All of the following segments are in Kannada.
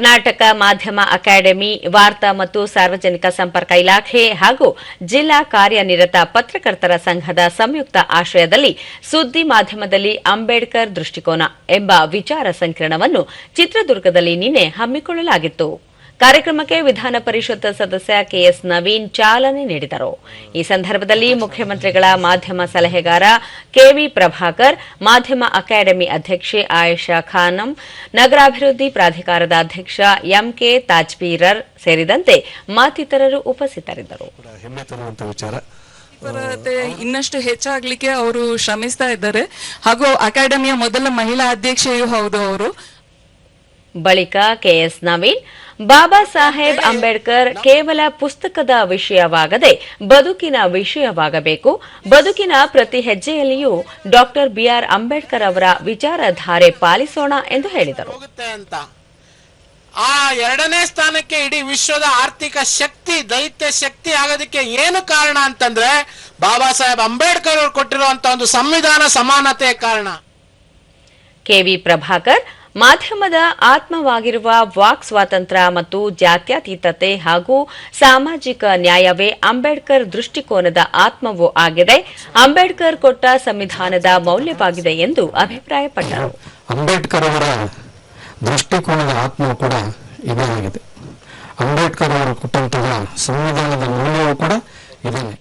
ಕರ್ನಾಟಕ ಮಾಧ್ಯಮ ಅಕಾಡೆಮಿ, ವಾರ್ತಾ ಮತ್ತು ಸಾರ್ವಜನಿಕ ಸಂಪರ್ಕ ಇಲಾಖೆ ಹಾಗೂ ಜಿಲ್ಲಾ ಕಾರ್ಯನಿರತ ಪತ್ರಕರ್ತರ ಸಂಘದ ಸಂಯುಕ್ತ ಆಶ್ರಯದಲ್ಲಿ ಸುದ್ದಿ ಮಾಧ್ಯಮದಲ್ಲಿ ಅಂಬೇಡ್ಕರ್ ದೃಷ್ಟಿಕೋನ ಎಂಬ ವಿಚಾರ ಸಂಕಿರಣವನ್ನು ಚಿತ್ರದುರ್ಗದಲ್ಲಿ ನಿನ್ನೆ ಹಮ್ಮಿಕೊಳ್ಳಲಾಗಿತ್ತು. ಕಾರ್ಯಕ್ರಮಕ್ಕೆ ವಿಧಾನ ಪರಿಷತ್ ಸದಸ್ಯ ಕೆಎಸ್ ನವೀನ್ ಚಾಲನೆ ನೀಡಿದರು. ಈ ಸಂದರ್ಭದಲ್ಲಿ ಮುಖ್ಯಮಂತ್ರಿಗಳ ಮಾಧ್ಯಮ ಸಲಹೆಗಾರ ಕೆವಿ ಪ್ರಭಾಕರ್ ಮಾಧ್ಯಮ ಅಕಾಡೆಮಿ ಅಧ್ಯಕ್ಷೆ ಆಯೇಷಾ ಖಾನಂ ನಗರಾಭಿವೃದ್ಧಿ ಪ್ರಾಧಿಕಾರದ ಅಧ್ಯಕ್ಷ ಎಂಕೆ ತಾಜ್ಪೀರರ್ ಸೇರಿದಂತೆ ಮತ್ತಿತರರು ಉಪಸ್ಥಿತರಿದ್ದರು. ಇನ್ನಷ್ಟು ಹೆಚ್ಚಾಗ್ಲಿಕ್ಕೆ ಅವರು ಶ್ರಮಿಸ್ತಾ ಇದ್ದಾರೆ. ಹಾಗೂ ಅಕಾಡೆಮಿಯ ಮೊದಲ ಮಹಿಳಾ ಅಧ್ಯಕ್ಷೆಯೂ ಹೌದು ಅವರು. ಬಳಿಕ ಕೆಎಸ್ ನವೀನ್ ಬಾಬಾ ಸಾಹೇಬ್ ಅಂಬೇಡ್ಕರ್ ಕೇವಲ ಪುಸ್ತಕದ ವಿಷಯವಾಗದೆ ಬದುಕಿನ ವಿಷಯವಾಗಬೇಕು. ಬದುಕಿನ ಪ್ರತಿ ಹೆಜ್ಜೆಯಲ್ಲಿಯೂ ಡಾಕ್ಟರ್ ಬಿಆರ್ ಅಂಬೇಡ್ಕರ್ ಅವರ ವಿಚಾರಧಾರೆ ಪಾಲಿಸೋಣ ಎಂದು ಹೇಳಿದರು. ಆ ಎರಡನೇ ಸ್ಥಾನಕ್ಕೆ ಇಡೀ ವಿಶ್ವದ ಆರ್ಥಿಕ ಶಕ್ತಿ ದೈತ್ಯ ಶಕ್ತಿ ಆಗೋದಕ್ಕೆ ಏನು ಕಾರಣ ಅಂತಂದ್ರೆ ಬಾಬಾ ಸಾಹೇಬ್ ಅಂಬೇಡ್ಕರ್ ಅವರು ಕೊಟ್ಟಿರುವಂತ ಒಂದು ಸಂವಿಧಾನ ಸಮಾನತೆಯ ಕಾರಣ. ಕೆವಿ ಪ್ರಭಾಕರ್ ಮಾಧ್ಯಮದ ಆತ್ಮವಾಗಿರುವ ವಾಕ್ ಸ್ವಾತಂತ್ರ್ಯ ಮತ್ತು ಜಾತ್ಯತೀತತೆ ಹಾಗೂ ಸಾಮಾಜಿಕ ನ್ಯಾಯವೇ ಅಂಬೇಡ್ಕರ್ ದೃಷ್ಟಿಕೋನದ ಆತ್ಮವೂ ಆಗಿದೆ. ಅಂಬೇಡ್ಕರ್ ಕೊಟ್ಟ ಸಂವಿಧಾನದ ಮೌಲ್ಯವಾಗಿದೆ ಎಂದು ಅಭಿಪ್ರಾಯಪಟ್ಟರು. ಅಂಬೇಡ್ಕರ್ ಅವರ ದೃಷ್ಟಿಕೋನದ ಆತ್ಮ ಕೂಡ ಇದೇ ಆಗಿದೆ. ಅಂಬೇಡ್ಕರ್ ಅವರು ಕೊಟ್ಟಂತಹ ಸಂವಿಧಾನದ ಮೌಲ್ಯವೂ ಕೂಡ ಇದೇ.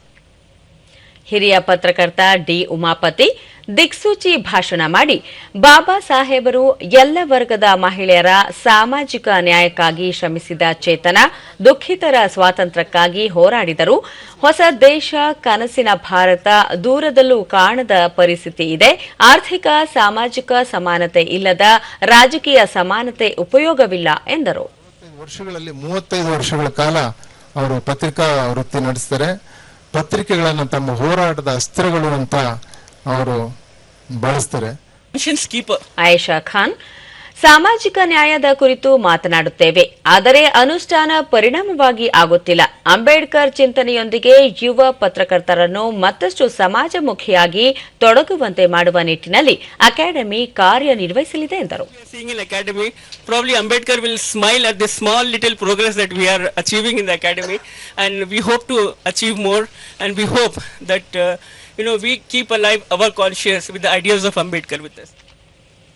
ಹಿರಿಯ ಪತ್ರಕರ್ತ ಡಿ ಉಮಾಪತಿ ದಿಕ್ಸೂಚಿ ಭಾಷಣ ಮಾಡಿ ಬಾಬಾ ಸಾಹೇಬರು ಎಲ್ಲ ವರ್ಗದ ಮಹಿಳೆಯರ ಸಾಮಾಜಿಕ ನ್ಯಾಯಕ್ಕಾಗಿ ಶ್ರಮಿಸಿದ ಚೇತನ, ದುಃಖಿತರ ಸ್ವಾತಂತ್ರ್ಯಕ್ಕಾಗಿ ಹೋರಾಡಿದರು. ಹೊಸ ದೇಶ, ಕನಸಿನ ಭಾರತ ದೂರದಲ್ಲೂ ಕಾಣದ ಪರಿಸ್ಥಿತಿ ಇದೆ. ಆರ್ಥಿಕ, ಸಾಮಾಜಿಕ ಸಮಾನತೆ ಇಲ್ಲದ ರಾಜಕೀಯ ಸಮಾನತೆ ಉಪಯೋಗವಿಲ್ಲ ಎಂದರು. ವರ್ಷಗಳಲ್ಲಿ ಮೂವತ್ತೈದು ವರ್ಷಗಳ ಕಾಲ ಅವರು ಪತ್ರಿಕಾ ವೃತ್ತಿ ನಡೆಸ್ತಾರೆ. ಪತ್ರಿಕೆಗಳನ್ನು ತಮ್ಮ ಹೋರಾಟದ ಅಸ್ತ್ರಗಳು ಅಂತ ಅವರು ಬಳಸ್ತಾರೆ conscience keeper. ಆಯೇಷಾ ಖಾನ್ ಸಾಮಾಜಿಕ ನ್ಯಾಯದ ಕುರಿತು ಮಾತನಾಡುತ್ತೇವೆ. ಆದರೆ ಅನುಷ್ಠಾನ ಪರಿಣಾಮವಾಗಿ ಆಗುತ್ತಿಲ್ಲ. ಅಂಬೇಡ್ಕರ್ ಚಿಂತನೆಯೊಂದಿಗೆ ಯುವ ಪತ್ರಕರ್ತರನ್ನು ಮತ್ತಷ್ಟು ಸಮಾಜಮುಖಿಯಾಗಿ ತೊಡಗುವಂತೆ ಮಾಡುವ ನಿಟ್ಟಿನಲ್ಲಿ ಅಕಾಡೆಮಿ ಕಾರ್ಯನಿರ್ವಹಿಸಲಿದೆ ಎಂದರು. Ambedkar will smile at this small little progress that we are achieving in the academy and we hope to achieve more and we hope that you know we keep alive our conscious with the ideas of Ambedkar with us